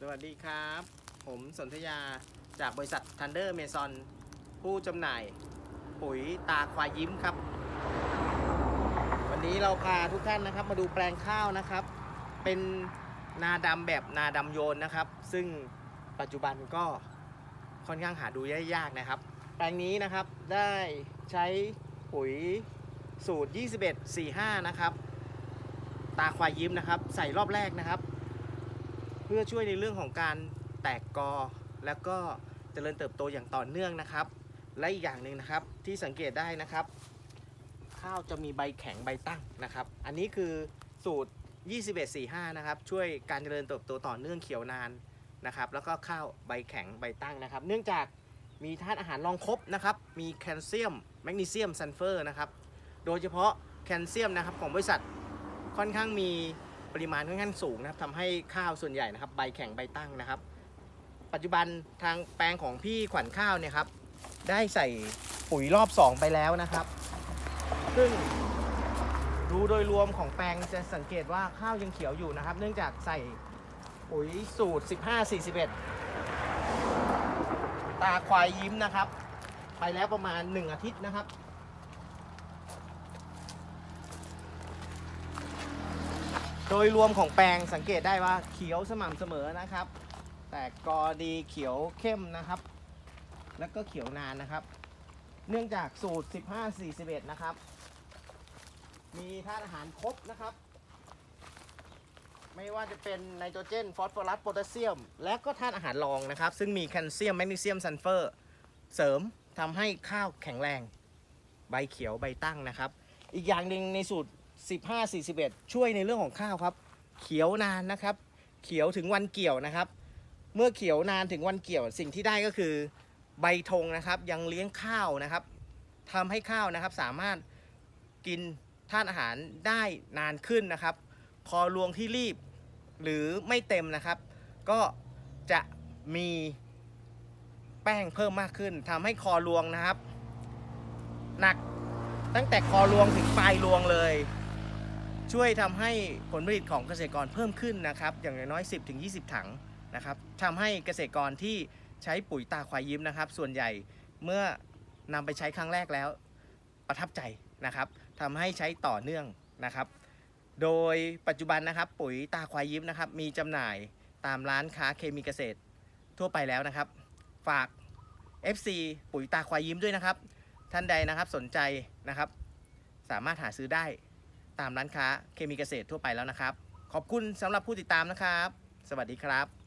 สวัสดีครับ ผมสนธยาจากบริษัท Thunder Mason ผู้จำหน่าย ปุ๋ยตาควายยิ้มครับ วันนี้เราพาทุกท่านนะครับ มาดูแปลงข้าวนะครับ เป็นนาดำแบบนาดำโยนนะครับ ซึ่งปัจจุบันก็ค่อนข้างหาดูได้ยากนะครับ แปลงนี้นะครับได้ใช้ปุ๋ยสูตร 2145 นะครับ ตาควายยิ้มนะครับ ใส่รอบแรกนะครับ เพื่อช่วยในเรื่องของการแตกกอ แล้วก็เจริญเติบโตอย่างต่อเนื่องนะครับ และอีกอย่างหนึ่งนะครับที่สังเกตได้นะครับ ข้าวจะมีใบแข็งใบตั้งนะครับ อันนี้คือสูตร 2145 นะครับ ช่วยการเจริญเติบโตต่อเนื่องเขียวนานนะครับ แล้วก็ข้าวใบแข็งใบตั้งนะครับ เนื่องจากมีธาตุอาหารรองครบนะครับ มีแคลเซียม แมกนีเซียมซัลเฟอร์นะครับ โดยเฉพาะแคลเซียมนะครับของบริษัทค่อนข้างมี ปริมาณค่อนข้างสูงนะครับทำให้ข้าวส่วนใหญ่นะครับ ใบแข็งใบตั้งนะครับ ปัจจุบันทางแปลงของพี่ขวัญข้าวเนี่ยครับได้ใส่ปุ๋ยรอบ 2 ไปแล้วนะครับ ซึ่งดูโดยรวมของแปลงจะสังเกตว่าข้าวยังเขียวอยู่นะครับ เนื่องจากใส่ปุ๋ยสูตร 15-41 ตาควายยิ้มนะครับ ไปแล้วประมาณ 1 อาทิตย์นะครับ โดยรวมของแปลงสังเกตได้ว่าเขียวสม่ำเสมอนะครับ แต่กอดีเขียวเข้มนะครับ แล้วก็เขียวนานนะครับ เนื่องจากสูตร 15-41 นะครับ มีธาตุอาหารครบนะครับ ไม่ว่าจะเป็นไนโตรเจน ฟอสฟอรัสโพแทสเซียม และก็ธาตุอาหารรองนะครับ ซึ่งมีแคลเซียมแมกนีเซียมซัลเฟอร์ เสริมทำให้ข้าวแข็งแรง ใบเขียวใบตั้งนะครับ อีกอย่างหนึ่งในสูตร 15-41 ช่วยในเรื่องของข้าวครับ เขียวนานนะครับ เขียวถึงวันเกี่ยวนะครับ เมื่อเขียวนานถึงวันเกี่ยว สิ่งที่ได้ก็คือใบธงนะครับ ยังเลี้ยงข้าวนะครับทำให้ข้าวนะครับ สามารถกินธาตุอาหารได้นานขึ้นนะครับคอรวงที่รีบหรือไม่เต็มนะครับ ก็จะมีแป้งเพิ่มมากขึ้นทำให้คอรวงนะครับ หนักตั้งแต่คอรวงถึงปลายรวงเลย ช่วยทำให้ผลผลิตของเกษตรกรเพิ่มขึ้นนะครับ อย่างน้อย 10-20 ถังนะครับทำให้เกษตรกรที่ใช้ปุ๋ยตาควายยิ้มนะครับ ส่วนใหญ่เมื่อนำไปใช้ครั้งแรกแล้วประทับใจนะครับทำให้ใช้ต่อเนื่องนะครับ โดยปัจจุบันนะครับ ปุ๋ยตาควายยิ้มนะครับ มีจำหน่ายตามร้านค้าเคมีเกษตรทั่วไปแล้วนะครับ ฝาก FC ปุ๋ยตาควายยิ้มด้วยนะครับ ท่านใดนะครับสนใจนะครับ สามารถหาซื้อได้ ตามร้านค้าเคมีเกษตรทั่วไปแล้วนะครับ ขอบคุณสำหรับผู้ติดตามนะครับ สวัสดีครับ